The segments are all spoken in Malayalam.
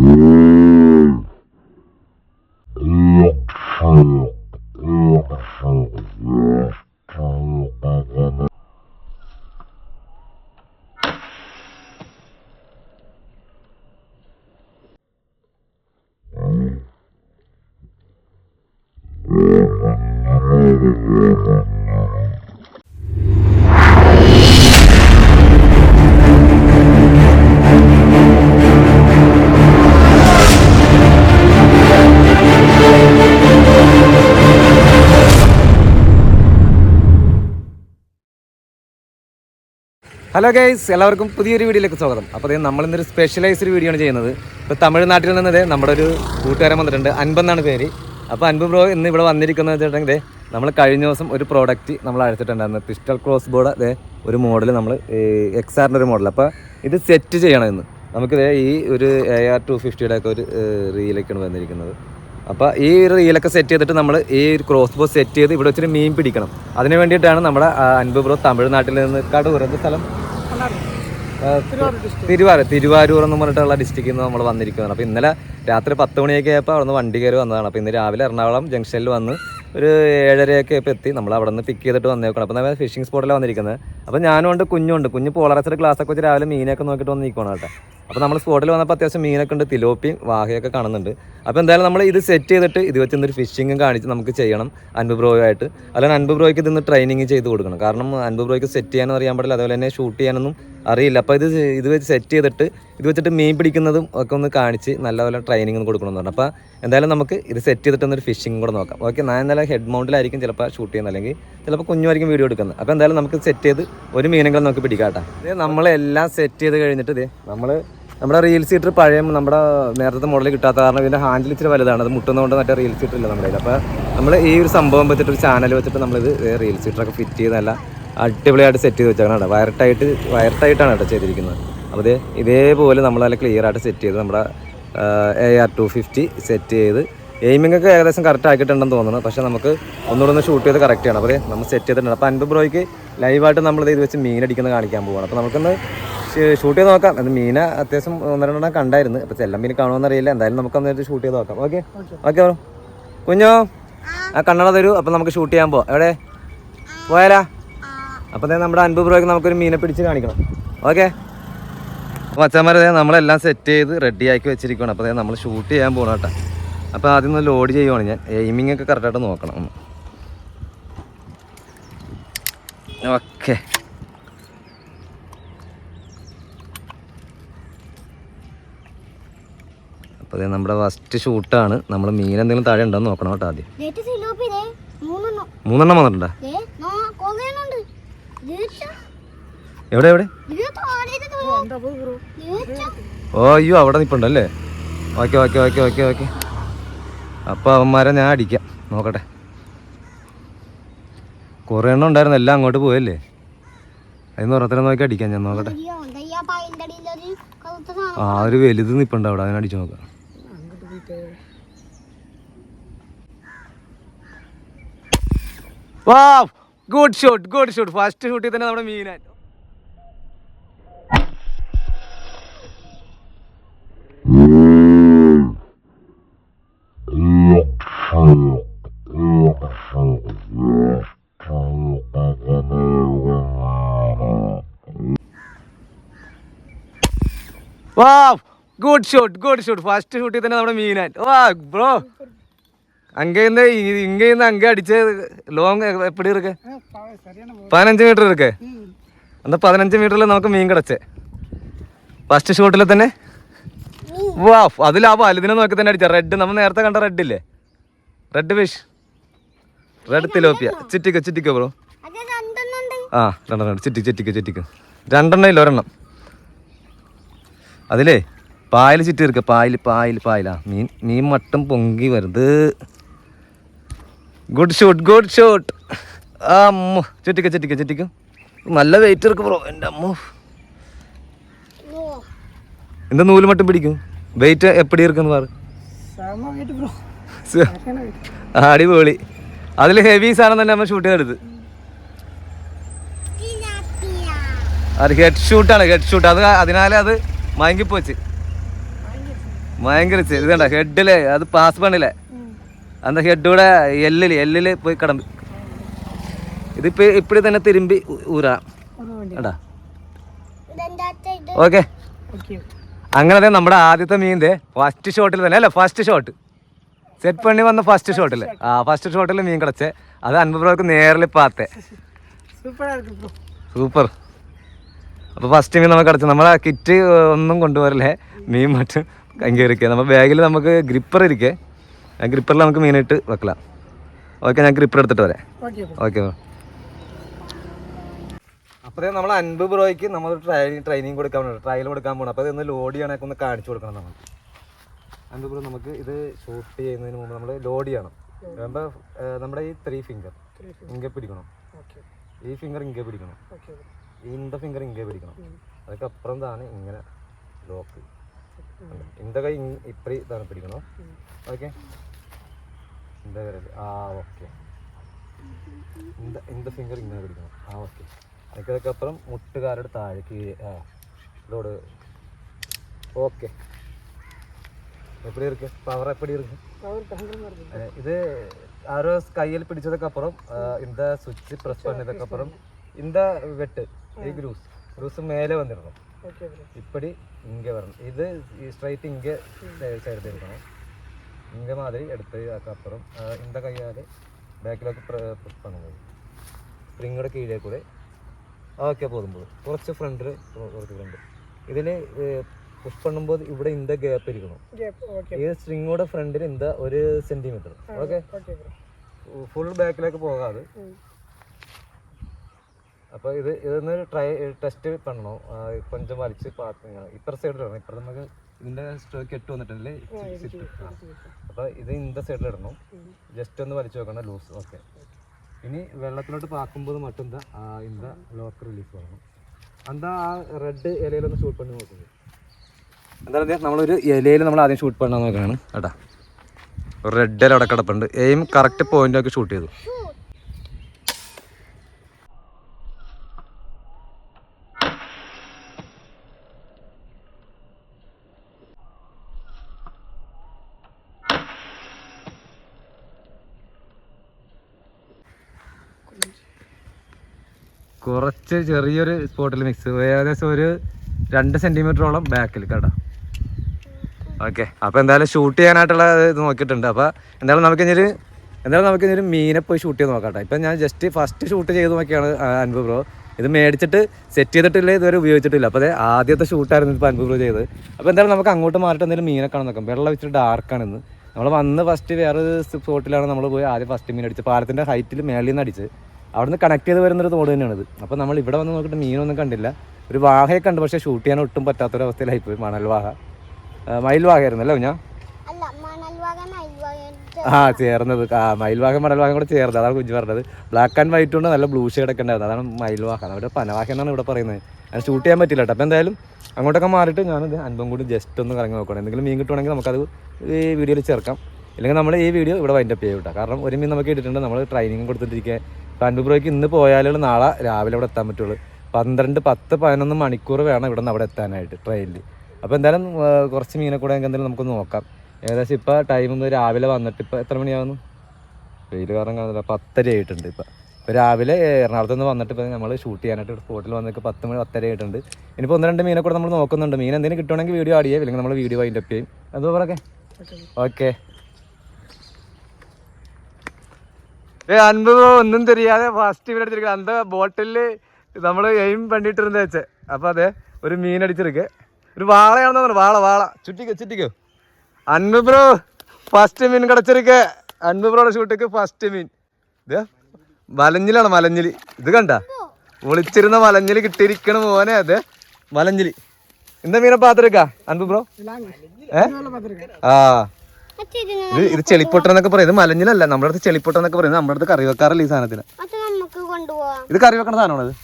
Yeah. ഹലോ ഗൈസ് എല്ലാവർക്കും പുതിയൊരു വീഡിയോയിലേക്ക് സ്വാഗതം. അപ്പോൾ നമ്മൾ നമ്മളിന്നൊരു സ്പെഷ്യലൈസ്ഡ് വീഡിയോ ആണ് ചെയ്യുന്നത്. ഇപ്പോൾ തമിഴ്നാട്ടിൽ നിന്ന് ദേ നമ്മുടെ ഒരു കൂട്ടുകാരൻ വന്നിട്ടുണ്ട് അൻപെന്നാണ് പേര്. അപ്പോൾ അൻപ് ബ്രോ ഇന്ന് ഇവിടെ വന്നിരിക്കുന്നത് വെച്ചിട്ടുണ്ടെങ്കിൽ നമ്മൾ കഴിഞ്ഞ ദിവസം ഒരു പ്രോഡക്റ്റ് നമ്മൾ അഴിച്ചിട്ടുണ്ടായിരുന്നു പിസ്റ്റൽ ക്രോസ് ബോർഡ് ദേ ഒരു മോഡൽ നമ്മൾ എക്സാറിന്റെ ഒരു മോഡൽ അപ്പോൾ ഇത് സെറ്റ് ചെയ്യണം ഇന്ന്. നമുക്കിതേ ഈ ഒരു എ ആർ ടു ഫിഫ്റ്റിയുടെ ഒക്കെ ഒരു റീലൊക്കെയാണ് വന്നിരിക്കുന്നത്. അപ്പോൾ ഈ റീലൊക്കെ സെറ്റ് ചെയ്തിട്ട് നമ്മൾ ഈ ഒരു ക്രോസ് ബോ സെറ്റ് ചെയ്ത് ഇവിടെ വെച്ചിട്ട് മീൻ പിടിക്കണം. അതിന് വേണ്ടിയിട്ടാണ് നമ്മുടെ അൻപത് അൻപ് ബ്രോ തമിഴ്നാട്ടിൽ നിന്ന് കടൂർ എന്ത് സ്ഥലം തിരുവാരൂർ തിരുവാരൂർ എന്ന് പറഞ്ഞിട്ടുള്ള ഡിസ്ട്രിക്റ്റിൽ നിന്ന് നമ്മൾ വന്നിരിക്കുന്നതാണ് അപ്പോൾ ഇന്നലെ രാത്രി പത്ത് മണിയൊക്കെ ആയപ്പോൾ അവിടെ നിന്ന് വണ്ടി കയറി വന്നതാണ്. അപ്പോൾ ഇന്ന് രാവിലെ എറണാകുളം ജംഗ്ഷനിൽ വന്ന് ഒരു ഏഴരയൊക്കെ ഇപ്പോൾ എത്തി. നമ്മൾ അവിടെ നിന്ന് പിക്ക് ചെയ്തിട്ട് വന്നേക്കണം അപ്പോൾ നമ്മൾ ഫിഷിംഗ് സ്പോട്ടിലാണ് വന്നിരിക്കുന്നത് അപ്പോൾ ഞാനും ഉണ്ട് കുഞ്ഞുണ്ട് കുഞ്ഞ് പോളറച്ചിട്ട് ഗ്ലാസ്സൊക്കെ വെച്ച് രാവിലെ മീനൊക്കെ നോക്കിയിട്ട് വന്ന് നിൽക്കണം കേട്ടോ അപ്പോൾ നമ്മൾ സ്പോട്ടിൽ വന്നപ്പോൾ അത്യാവശ്യം മീനൊക്കെ ഉണ്ട് തിലോപ്പിയും വാഹയൊക്കെ കാണുന്നുണ്ട്. അപ്പോൾ എന്തായാലും നമ്മൾ ഇത് സെറ്റ് ചെയ്തിട്ട് ഇത് വെച്ച് ഇന്നൊരു ഫിഷിങ്ങും കാണിച്ച് നമുക്ക് ചെയ്യണം അൻപ് ബ്രോയുമായിട്ട്. അല്ലെങ്കിൽ അൻപ് ബ്രോയ്ക്ക് ഇതിന്ന് ട്രെയിനിങ് ചെയ്ത് കൊടുക്കണം. കാരണം അൻപ് ബ്രോയ്ക്ക് സെറ്റ് ചെയ്യാനും അറിയാൻ പാടില്ല. അതുപോലെ തന്നെ ഷൂട്ട് ചെയ്യാനൊന്നും അറിയില്ല. അപ്പോൾ ഇത് ഇത് വെച്ച് സെറ്റ് ചെയ്തിട്ട് ഇത് വെച്ചിട്ട് മീൻ പിടിക്കുന്നതും ഒക്കെ ഒന്ന് കാണിച്ച് നല്ലപോലെ ട്രെയിനിങ് ഒന്ന് കൊടുക്കണം പറഞ്ഞു. അപ്പോൾ എന്തായാലും നമുക്ക് ഇത് സെറ്റ് ചെയ്തിട്ട് ഒന്നൊരു ഫിഷിംഗ് കൂടെ നോക്കാം. ഓക്കെ ഞാൻ എന്തായാലും ഹെഡ് മൗണ്ടിലായിരിക്കും ചിലപ്പോൾ ഷൂട്ട് ചെയ്യുന്നത്. അല്ലെങ്കിൽ ചിലപ്പോൾ കുഞ്ഞുമായിരിക്കും വീഡിയോ എടുക്കുന്നത്. അപ്പോൾ എന്തായാലും നമുക്ക് സെറ്റ് ചെയ്ത് ഒരു മീനെങ്കിലും നമുക്ക് പിടിക്കാട്ടെ ഇത് നമ്മളെല്ലാം സെറ്റ് ചെയ്ത് കഴിഞ്ഞിട്ട് നമ്മൾ നമ്മുടെ റീൽ സീറ്റർ പഴയ നമ്മുടെ നേരത്തെ മോഡൽ കിട്ടാത്ത കാരണം ഇതിന്റെ ഹാൻഡിൽ ഇച്ചിരി വലുതാണ്. അത് മുട്ടുന്നതുകൊണ്ട് മറ്റേ റീൽ സീറ്റർ ഇല്ല നമ്മുടെ അപ്പോൾ നമ്മൾ ഈ ഒരു സംഭവം വെച്ചിട്ട് ഒരു ചാനൽ വെച്ചിട്ട് നമ്മളിത് റീൽ സീറ്ററൊക്കെ ഫിറ്റ് ചെയ്ത് നല്ല അടിപൊളിയായിട്ട് സെറ്റ് ചെയ്ത് വെച്ചേക്കണം കേട്ടോ. വയർട്ടായിട്ട് വയർട്ടായിട്ടാണ് കേട്ടോ ചെയ്തിരിക്കുന്നത്. അപ്പോൾ ഇത് ഇതേപോലെ നമ്മൾ നല്ല ക്ലിയർ ആയിട്ട് സെറ്റ് ചെയ്ത് നമ്മുടെ A R two fifty set ചെയ്ത് എയിമിംഗ് ഒക്കെ ഏകദേശം കറക്റ്റ് ആക്കിയിട്ടുണ്ടെന്ന് തോന്നുന്നു. പക്ഷേ നമുക്ക് ഒന്നുകൂടെ ഒന്ന് ഷൂട്ട് ചെയ്ത് കറക്റ്റ് ചെയ്യണം. അപ്പോൾ നമ്മൾ സെറ്റ് ചെയ്തിട്ടുണ്ട്. അപ്പോൾ അൻപത് ബ്രോയ്ക്ക് ലൈവായിട്ട് നമ്മൾ ഇത് വെച്ച് മീൻ അടിക്കുന്നത് കാണിക്കാൻ പോവാണ്. അപ്പോൾ നമുക്കൊന്ന് ഷൂട്ട് ചെയ്ത് നോക്കാം. അത് മീന അത്യാവശ്യം ഒന്നര രണ്ടെണ്ണം കണ്ടായിരുന്നു. അപ്പോൾ ചെല്ലം മീൻ കാണുമെന്നറിയില്ല എന്തായാലും നമുക്ക് അന്നേരത്ത് ഷൂട്ട് ചെയ്ത് നോക്കാം. ഓക്കെ? Okay bro. കുഞ്ഞോ ആ കണ്ണട തരൂ. അപ്പോൾ നമുക്ക് ഷൂട്ട് ചെയ്യാൻ പോവാം. എവിടെ? പോയാലാ? അപ്പോൾ നമ്മുടെ അൻപത് ബ്രോയ്ക്ക് നമുക്കൊരു മീനെ പിടിച്ച് കാണിക്കണം. ഓക്കെ അപ്പോൾ അച്ഛന്മാരെ നമ്മളെല്ലാം സെറ്റ് ചെയ്ത് റെഡിയാക്കി ആക്കി വെച്ചിരിക്കുകയാണ് അപ്പോൾ നമ്മൾ ഷൂട്ട് ചെയ്യാൻ പോകണം കേട്ടോ. അപ്പോൾ ആദ്യം ഒന്ന് ലോഡ് ചെയ്യുവാണ് ഞാൻ. എയിമിംഗ് ഒക്കെ കറക്റ്റായിട്ട് നോക്കണം ഒന്ന്. ഓക്കെ അപ്പോൾ നമ്മുടെ ഫസ്റ്റ് ഷൂട്ടാണ് നമ്മൾ മീൻ എന്തെങ്കിലും താഴെ ഉണ്ടോ എന്ന് നോക്കണം കേട്ടോ ആദ്യം. മൂന്നെണ്ണം. വന്നിട്ടുണ്ടോ? എവിടെ എവിടെ? ഓ അയ്യോ അവിടെ നിപ്പുണ്ടല്ലേ? Okay okay okay okay okay. അപ്പോൾ അവന്മാരെ ഞാൻ അടിക്കാം. നോക്കട്ടെ. കുറേ എണ്ണം ഉണ്ടായിരുന്നു എല്ലാം അങ്ങോട്ട് പോയല്ലേ? അതിന് ഓരോരുത്തരെ നോക്കി അടിക്കാം ഞാൻ നോക്കട്ടെ. ആ ഒരു വലുത് നിപ്പുണ്ട് അവിടെ അതിനെ അടിച്ചു നോക്കാം. വാ good shoot good shoot first ഷൂട്ടിൽ തന്നെ നമ്മുടെ മീനാൻ. Good shoot good shoot first ഷൂട്ടിൽ തന്നെ നമ്മുടെ മീനാൻ. വാ ബ്രോ அங்கேருந்து ഇങ്ങനെ அங்கே അടിച്ച് ലോങ് എപ്പടി ഇറക്കെ പതിനഞ്ച് മീറ്റർ ഇരിക്കേ. എന്നാ പതിനഞ്ച് മീറ്ററിൽ നമുക്ക് മീൻ കിടച്ചേ. ഫസ്റ്റ് ഷൂട്ടിൽ തന്നെ? വാ അതിലാ വലുതിനെ നോക്കി തന്നെ അടിച്ച. റെഡ് നമ്മൾ നേരത്തെ കണ്ട റെഡില്ലേ റെഡ് ഫിഷ് റെഡ് തിലോപ്പിയ ചിറ്റിക്ക ചിറ്റിക്ക ബ്രോ ആ രണ്ടെണ്ണം ചിറ്റി ചിറ്റിക്ക ചിറ്റിക്ക രണ്ടെണ്ണം ഇല്ല ഒരെണ്ണം. അതിലേ പായൽ ചിറ്റി എടുക്കുക പായൽ പായൽ പായലാ. മീൻ മീൻ മട്ടും പൊങ്കി വരുന്നത്. ഗുഡ് ഷൂട്ട് ഗുഡ് ഷൂട്ട് ആ അമ്മ. ചുറ്റിക്കോ ചുറ്റിക്കോ ചുറ്റിക്കോ. നല്ല വെയിറ്റ് ഇറക്കും ബ്രോ എന്റെ അമ്മ. എന്താ നൂൽ മട്ടും പിടിക്കും. വെയിറ്റ് എപ്പടി ഇറക്കുന്നു പറ. അടിപൊളി. അതിൽ ഹെവി സാധനം തന്നെ നമ്മൾ ഷൂട്ട് ചെയ്തെടുത്ത് അത് ഹെഡ് ഷൂട്ടാണ് ഹെഡ് ഷൂട്ട് അത് അതിനാലേ അത് മയങ്കിപ്പോച്ച് മയങ്കരിച്ച് ഇത് കണ്ട? ഹെഡിൽ അത് പാസ് പണില്ലേ? അന്ന് ഹെഡൂടെ എല്ലിൽ എല്ലിൽ പോയി കടമ്പ് ഇതിപ്പോ ഇപ്പഴി തന്നെ തിരുമ്പി ഊരാം. ഓക്കെ അങ്ങനെ നമ്മുടെ ആദ്യത്തെ മീനിന്റെ ഫസ്റ്റ് ഷോട്ടിൽ തന്നെ അല്ലേ? ഫസ്റ്റ് ഷോട്ട് സെറ്റ് പണി വന്ന ഫസ്റ്റ് ഷോട്ടിൽ ആ ഫസ്റ്റ് ഷോട്ടിൽ മീൻ കിടച്ച്. അത് അൻപത് നേരിൽ പാത്തെ. സൂപ്പർ. അപ്പൊ ഫസ്റ്റ് മീൻ നമ്മൾ കിടച്ചു. നമ്മളെ കിറ്റ് ഒന്നും കൊണ്ടുപോരല്ലേ മീൻ മറ്റും കങ്കേറിക്കുക നമ്മൾ ബാഗിൽ നമുക്ക് ഗ്രിപ്പർ ഇരിക്കേ. ആ ഗ്രിപ്പറിൽ നമുക്ക് മീനിട്ട് വെക്കലാം. ഓക്കെ ഞാൻ ഗ്രിപ്പർ എടുത്തിട്ട് വരാം. ഓക്കെ അപ്പോഴേ നമ്മൾ അൻപത് ബ്രോയ്ക്ക് നമ്മൾ ട്രൈനിങ് ട്രെയിനിങ് കൊടുക്കാൻ പോകണം ട്രയൽ കൊടുക്കാൻ പോകണം അപ്പോൾ അതൊന്ന് ലോഡ് ചെയ്യണമൊക്കെ ഒന്ന് കാണിച്ചു കൊടുക്കണം നമ്മൾ അതുപോലെ നമുക്ക് ഇത് ഷൂട്ട് ചെയ്യുന്നതിന് മുമ്പ് നമ്മൾ ലോഡ് ചെയ്യണം. നമ്മുടെ നമ്മുടെ ഈ ത്രീ ഫിംഗർ ഇങ്ക പിടിക്കണം. ഈ ഫിംഗർ ഇങ്ക പിടിക്കണം. ഇന്ത ഫിംഗർ ഇങ്ക പിടിക്കണം. അതൊക്കെ അപ്പുറം താണ് ഇങ്ങനെ ലോക്ക് ഇന്ത കൈ ഇപ്പറി ഇതാണ് പിടിക്കണം? ഓക്കെ ഇന്ത വരൽ ആ ഓക്കെ ഇന്ത ഇന്ത ഫിംഗർ ഇങ്ങനെ പിടിക്കണം. ആ ഓക്കെ അതൊക്കെ അപ്പുറം മുട്ടുകാരുടെ താഴേക്ക് ആ ഓക്കെ എപ്പി ഇരിക്ക? പവർ എപ്പി ഇരിക്ക? ഇത് ആരോ കയ്യിൽ പിടിച്ചതൊക്കെ അപ്പുറം ഇന്ത സ്വിച്ച് പ്രസ് പണിതൊക്കെ അപ്പുറം ഇന്ത വെട്ട് ഈ ഗ്രൂസ് ഗ്രൂസ് മേലെ വന്നിരുന്നു. ഇപ്പടി ഇങ്ങനെ വരണം. ഇത് ഈ സ്ട്രൈറ്റ് ഇങ്ങനെ ചേർത്തിരിക്കണം ഇങ്ങനെ മാതിരി എടുത്ത് അപ്പുറം ഇന്ത കയ്യാൽ ബാക്കിലൊക്കെ പ്രസ് പണിത് സ്പ്രിങ്ങടെ കീഴേ കൂടെ അതൊക്കെ പോകുമ്പോൾ കുറച്ച് ഫ്രണ്ടിൽ കുറച്ച് ഫ്രണ്ട് ഇതിൽ പുഷ് പണ്ണുമ്പോൾ ഇവിടെ ഇന്ത ഗ്യാപ്പ് ഇരിക്കണം. ഈ സ്ട്രിങ്ങോടെ ഫ്രണ്ടിൽ ഇന്ത ഒരു സെന്റിമീറ്റർ ഓക്കെ ഫുൾ ബാക്കിലേക്ക് പോകാതെ. അപ്പോൾ ഇത് ഇതൊന്ന് ട്രൈ ടെസ്റ്റ് പണ്ണോ കൊഞ്ചം വലിച്ച് പാത്തുക ഇപ്പുറ സൈഡിലിടണം ഇപ്പുറം നമുക്ക് ഇതിന്റെ സ്ട്രോക്ക് കെട്ട് വന്നിട്ടില്ലേ അപ്പോൾ ഇത് ഇന്ന സൈഡിലിടണം ജസ്റ്റ് ഒന്ന് വലിച്ചു നോക്കണം ലൂസ് ഓക്കെ ഇനി വെള്ളത്തിലോട്ട് പാക്കുമ്പോൾ മറ്റെന്താ? ഇന്ത ലോക്ക് റിലീഫ് ആകണം എന്താ ആ റെഡ് ഇലയിലൊന്ന് ഷൂട്ട് പണി നോക്കുന്നത്? എന്തായാലും അദ്ദേഹം നമ്മളൊരു ഇലയിൽ നമ്മൾ ആദ്യം ഷൂട്ട് പണിയാൻ നോക്കുകയാണ് കേട്ടാ. റെഡ് ഇല അവിടെ കിടപ്പുണ്ട്. എയിം കറക്റ്റ് പോയിന്റൊക്കെ ഷൂട്ട് ചെയ്തു. കുറച്ച് ചെറിയൊരു സ്പോട്ടിൽ മിക്സ് ഏകദേശം ഒരു രണ്ട് സെന്റിമീറ്ററോളം ബാക്കിൽ കേട്ടോ. ഓക്കെ. അപ്പോൾ എന്തായാലും ഷൂട്ട് ചെയ്യാനായിട്ടുള്ള ഇത് നോക്കിയിട്ടുണ്ട്. അപ്പോൾ എന്തായാലും നമുക്ക് ഒരു എന്തായാലും നമുക്ക് ഇനി ഒരു മീനെ പോയി ഷൂട്ട് ചെയ്ത് നോക്കാം ഇപ്പം ഞാൻ ജസ്റ്റ് ഫസ്റ്റ് ഷൂട്ട് ചെയ്ത് നോക്കിയാണ് അൻപത് ബ്രോ. ഇത് മേടിച്ചിട്ട് സെറ്റ് ചെയ്തിട്ടില്ല ഇതുവരെ ഉപയോഗിച്ചിട്ടില്ല. അപ്പോൾ അതെ ആദ്യത്തെ ഷൂട്ടായിരുന്നു ഇപ്പോൾ അൻപത് ബ്രോ ചെയ്ത് അപ്പോൾ എന്തായാലും നമുക്ക് അങ്ങോട്ട് മാറിയിട്ട് എന്തെങ്കിലും മീനെ നോക്കാം. വെള്ളം വെച്ചിട്ട് ഡാർക്കാണ് ഇന്ന്. നമ്മൾ വന്ന് ഫസ്റ്റ് വേറെ സ്പോട്ടിലാണ് നമ്മൾ പോയി ആദ്യം ഫസ്റ്റ് മീൻ അടിച്ചത് പാലത്തിന്റെ ഹൈറ്റിൽ മേളിൽ നിന്ന് അടിച്ച് അവിടുന്ന് കണക്ട് ചെയ്ത് വരുന്നൊരു തോട് തന്നെയാണിത് അപ്പോൾ നമ്മൾ ഇവിടെ വന്ന് നോക്കിയിട്ട് മീനൊന്നും കണ്ടില്ല. ഒരു വാഹയൊക്കെ ഉണ്ട് പക്ഷേ ഷൂട്ട് ചെയ്യാൻ ഒട്ടും പറ്റാത്തൊരവസ്ഥയിലായിപ്പോയി മണൽ വാഹ. ആ, മയിൽ ഞാൻ ആ ചേർന്നത്. ആ മയിൽവാഹം മണൽവാഹം കൂടെ ചേർന്നത്. അതാണ് കുഞ്ഞു പറഞ്ഞത്. ബ്ലാക്ക് ആൻഡ് വൈറ്റ് കൊണ്ട് നല്ല ബ്ലൂ ഷെയ്ഡ് ഒക്കെ ഉണ്ടായിരുന്നു. അതാണ് മയിൽവാഹം അവിടെ പനവാഹ എന്നാണ് ഇവിടെ പറയുന്നത്. അത് ഷൂട്ട് ചെയ്യാൻ പറ്റില്ല കേട്ടോ. അപ്പോൾ എന്തായാലും അങ്ങോട്ടൊക്കെ മാറിയിട്ട് ഞാനത് അൻപം കൂടി ജസ്റ്റ് ഒന്ന് കറങ്ങി നോക്കണം എന്തെങ്കിലും മീൻ കിട്ടുവാണെങ്കിൽ നമുക്കത് ഈ വീഡിയോയിൽ ചേർക്കാം. ഇല്ലെങ്കിൽ നമ്മൾ ഈ വീഡിയോ ഇവിടെ വൈൻഡപ്പ് ചെയ്യും കേട്ടോ. കാരണം ഒരു മീൻ നമുക്ക് ഇട്ടിട്ടുണ്ട് നമ്മൾ ട്രെയിനിങ് കൊടുത്തിട്ടിരിക്കുക അൻപുറയ്ക്ക് ഇന്ന് പോയാലുള്ള നാളെ രാവിലെ ഇവിടെ എത്താൻ പറ്റുള്ളൂ. പന്ത്രണ്ട് പത്ത് പതിനൊന്ന് മണിക്കൂർ വേണം ഇവിടെ നിന്ന് അവിടെ എത്താനായിട്ട് ട്രെയിനിൽ അപ്പോൾ എന്തായാലും ആ, കുറച്ച് മീനെ കൂടെ എന്തെങ്കിലും നമുക്കൊന്ന് നോക്കാം ഏകദേശം ഇപ്പോൾ ടൈം ഒന്ന് രാവിലെ വന്നിട്ട് ഇപ്പോൾ എത്ര മണിയാവുന്നു വെയിൽ കാരണം കാണുന്നില്ല പത്തര ആയിട്ടുണ്ട് ഇപ്പം ഇപ്പോൾ രാവിലെ എറണാകുളത്ത് നിന്ന് വന്നിട്ട് ഇപ്പോൾ നമ്മൾ ഷൂട്ട് ചെയ്യാനായിട്ട് സ്പോട്ടിൽ വന്നിട്ട് പത്ത് മണി പത്തര ആയിട്ടുണ്ട് ഇനിയിപ്പോൾ ഒന്ന് രണ്ട് മീനെ കൂടെ നമ്മൾ നോക്കുന്നുണ്ട് മീൻ എന്തെങ്കിലും കിട്ടുവാണെങ്കിൽ വീഡിയോ ആഡ് ചെയ്യാം അല്ലെങ്കിൽ നമ്മൾ വീഡിയോ വൈൻഡ് അപ്പ് ചെയ്യും അതോ പറക്കെ ഓക്കെ ഏ അൻപത് ഒന്നും தெரியாத ഫസ്റ്റ് മീൻ അടിച്ചിരിക്കുക அந்த ബോട്ടിൽ നമ്മൾ എയിം പണ്ടിട്ട് ഇരുന്ന് വെച്ചേ അപ്പോൾ അതെ ഒരു മീൻ അടിച്ചിരിക്കെ ഒരു വാളയാണെന്ന് തോന്നുന്നു വാള വാള. ചുറ്റിക്കോ ചുറ്റിക്കോ. അൻപത് ബ്രോ ഫസ്റ്റ് മീൻ കിടച്ചിരിക്ക. അൻപത് ബ്രോയുടെ ഷൂട്ടിക്ക് ഫസ്റ്റ് മീൻ. ഇത് മലഞ്ഞിലാണ് മലഞ്ഞിലി ഇത് കണ്ട? ഒളിച്ചിരുന്ന മലഞ്ഞിലി കിട്ടിയിരിക്കണ മോനെ അത് മലഞ്ഞിലി എന്താ മീനെ പാത്രക്ക അൻപത് ബ്രോ? ഏ? ആ. ഇത് ഇത് ചെളിപ്പൊട്ടം എന്നൊക്കെ പറയും. ഇത് മലഞ്ഞിലല്ല നമ്മുടെ അടുത്ത് ചെളിപ്പൊട്ടം എന്നൊക്കെ പറയുന്നത് നമ്മുടെ അടുത്ത് കറി വെക്കാറില്ല ഈ സാധനത്തിന്. ഇത് കറി വെക്കണ സാധനമാണ് ഇത്?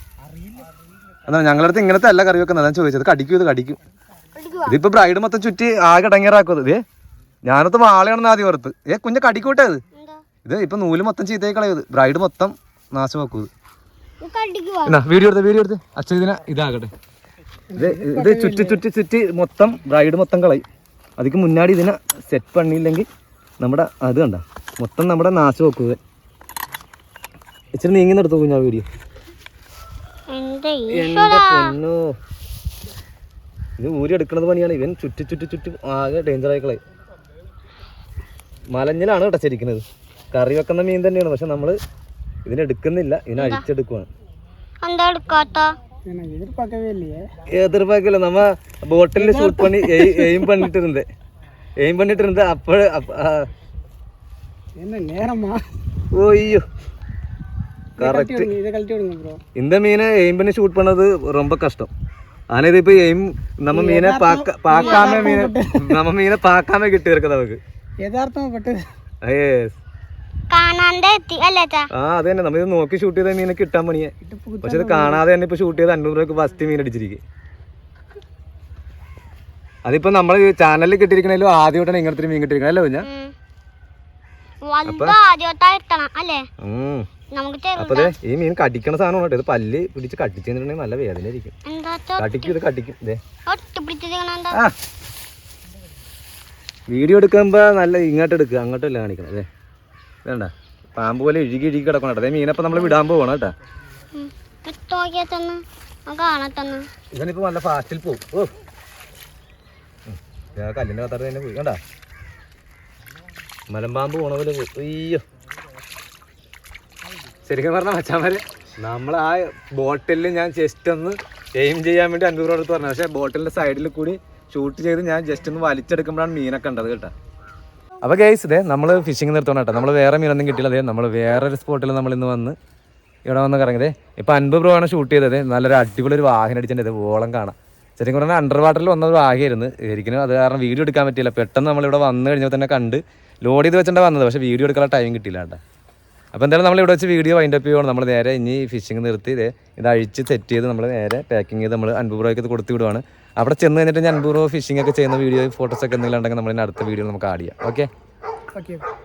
അതാ ഞങ്ങളുടെ അടുത്ത് ഇങ്ങനത്തെ അല്ല കറി വെക്കുന്നത്. അതാണ് ചോദിച്ചത്. കടിക്കും ഇത് കടിക്കും. ഇതിപ്പോ ബ്രൈഡ് മൊത്തം ചുറ്റി ആകെ ഇടങ്ങേറാക്കും ഇത്. ഞാനത് വാളയാണെന്ന് ആദ്യം ഓർത്ത്. ഏ കുഞ്ഞ കടിക്കൂട്ടെ ഇത് ഇത് ഇപ്പൊ നൂൽ മൊത്തം ചീത്തയായി കളയത് ബ്രൈഡ് മൊത്തം നാശമാക്കും ഇത്. വീഡിയോ എടുത്ത് വീഡിയോ എടുത്ത്. അച്ഛൻ ഇതിനെ ഇതാകട്ടെ. ഇത് ഇത് ചുറ്റി ചുറ്റി ചുറ്റി മൊത്തം ബ്രൈഡ് മൊത്തം കളയും. അതിക്ക് മുന്നാടി ഇതിനെ സെറ്റ് പണിയില്ലെങ്കിൽ നമ്മുടെ അത് കണ്ട മൊത്തം നമ്മുടെ നാശം വെക്കുക ഇച്ചിരി നീങ്ങി നിർത്തൂ കുഞ്ഞാ വീഡിയോ എന്താ എന്റെ പൊന്നോ? ഇത് ഊരി എടുക്കുന്നത് പണിയാണ് ഇവൻ ചുറ്റി ചുറ്റി ചുറ്റി ആകെ ഡേഞ്ചർ ആയിക്കളെ മലഞ്ഞിലാണ് കേട്ടോ ശരിക്കുന്നത് കറി വെക്കുന്ന മീൻ തന്നെയാണ് പക്ഷെ നമ്മൾ ഇതിനെടുക്കുന്നില്ല ഇതിനെ അഴിച്ചെടുക്കുവാണ് എന്താ എടുക്കാത്ത എതിർപ്പാക്കില്ല നമ്മ ബോട്ടിൽ ഷൂട്ട് പണി എയിം பண்ணிட்டு இருந்தேன் எய்ம் பண்ணிட்டு இருந்தேன் அப்ப அப்ப- ஆ. ஓய்யோ கரெக்ட் இந்த மீனை எய்ம் பண்ணி ஷூட் பண்ணது ரொம்ப கஷ்டம் ആന ഇപ്പൊ എയിം നമ്മ മീനെ പാക്കാമേ മീനെ നമ്മ മീനെ പാക്കാമേ കിട്ടി ഇറക്കുന്നത് നമുക്ക് ആ അത് തന്നെ നമ്മ ഇത് നോക്കി ഷൂട്ട് ചെയ്ത മീനെ കിട്ടാൻ പണിയെ. പക്ഷെ ഇത് കാണാതെ തന്നെ ഇപ്പൊ ഷൂട്ട് ചെയ്ത് അഞ്ഞൂറ് രൂപക്ക് ഫസ്റ്റ് മീൻ അടിച്ചിരിക്കും. അതിപ്പോ നമ്മൾ ചാനലിൽ കിട്ടിയിരിക്കണല്ലോ ആദ്യമായിട്ടാണ് ഇങ്ങനത്തെ മീൻ കിട്ടിയിരിക്കണം അല്ലേ കുഞ്ഞ? അപ്പൊ അല്ലേ? അപ്പൊ ഈ മീൻ കടിക്കണ സാധനം കേട്ടോ ഇത് പല്ല് പിടിച്ച് കടിച്ചിട്ടുണ്ടെങ്കിൽ നല്ല വേദന ഇരിക്കും കടിക്കും ഇത് കടിക്കും. വീഡിയോ എടുക്കുമ്പോ നല്ല ഇങ്ങോട്ട് എടുക്കുക അങ്ങോട്ടല്ല കാണിക്കണം. അതെ വേണ്ട പാമ്പ് പോലെ ഇഴുകി ഇഴുകി കിടക്കണം കേട്ടോ. അതേ മീനപ്പം നമ്മൾ വിടാൻ പോകണം കേട്ടോ. ഇവനിപ്പോ നല്ല ഫാസ്റ്റിൽ പോകും ഓ. കല്ലിന്റെ കത്താറ് തന്നെ പോയി. കണ്ട? മലമ്പാമ്പ് പോണ പോലെ പോയി. അയ്യോ. ശരിക്കും പറഞ്ഞാൽ മച്ചാമാര് നമ്മൾ ആ ബോട്ടിൽ ഞാൻ ജസ്റ്റ് ഒന്ന് എയിം ചെയ്യാൻ വേണ്ടി അൻപത് രൂപ അടുത്ത് പറഞ്ഞു. പക്ഷേ ബോട്ടിലിന്റെ സൈഡിൽ കൂടി ഷൂട്ട് ചെയ്ത് ഞാൻ ജസ്റ്റ് ഒന്ന് വലിച്ചെടുക്കുമ്പോഴാണ് മീനൊക്കെ ഉണ്ടത് കേട്ടോ. അപ്പോൾ ഗൈസ് ഇതേ നമ്മൾ ഫിഷിംഗ് നിർത്തണം കേട്ടോ. നമ്മൾ വേറെ മീനൊന്നും കിട്ടിയില്ല. അതെ നമ്മൾ വേറൊരു സ്പോട്ടിൽ നമ്മൾ ഇന്ന് വന്ന് ഇവിടെ വന്ന് കറങ്ങിയതേ ഇപ്പോൾ അൻപത് പ്രോ ആണ് ഷൂട്ട് ചെയ്തത്. നല്ലൊരു അടിപൊളി ഒരു വാഹനം അടിച്ചിട്ടുണ്ട്. ഓളം കാണാം. ശരിക്കും പറഞ്ഞാൽ അണ്ടർ വാട്ടറിൽ വന്ന ഒരു വാഹിയായിരുന്നു ശരിക്കും അത് കാരണം വീഡിയോ എടുക്കാൻ പറ്റിയില്ല. പെട്ടെന്ന് നമ്മളിവിടെ വന്നു കഴിഞ്ഞപ്പോൾ തന്നെ കണ്ട് ലോഡ് ചെയ്ത് വെച്ചിട്ടാണ് വന്നത്. പക്ഷേ വീഡിയോ എടുക്കാനുള്ള ടൈം കിട്ടിയില്ല കേട്ടോ. അപ്പോൾ എന്തായാലും നമ്മൾ ഇവിടെ വെച്ച് വീഡിയോ വൈൻഡ് അപ്പ് ചെയ്യുവാണ് നമ്മൾ നേരെ ഇനി ഫിഷിംഗ് നിർത്തി. ഇത് ഇത് അഴിച്ച് സെറ്റ് ചെയ്ത് നമ്മൾ നേരെ പാക്കിംഗ് ചെയ്ത് നമ്മൾ അൻപത് രൂപയ്ക്ക് കൊടുത്ത് വിടുവാണ്. അവിടെ ചെന്ന് കഴിഞ്ഞിട്ട് ഞാൻ അൻപത് രൂപ ഫിഷിംഗ് ഒക്കെ ചെയ്യുന്ന വീഡിയോ ഫോട്ടോസ് ഒക്കെ എന്തെങ്കിലും ഉണ്ടെങ്കിൽ നമ്മൾ അടുത്ത വീഡിയോ നമുക്ക് ആഡ് ചെയ്യാം. Okay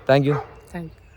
thank you thank you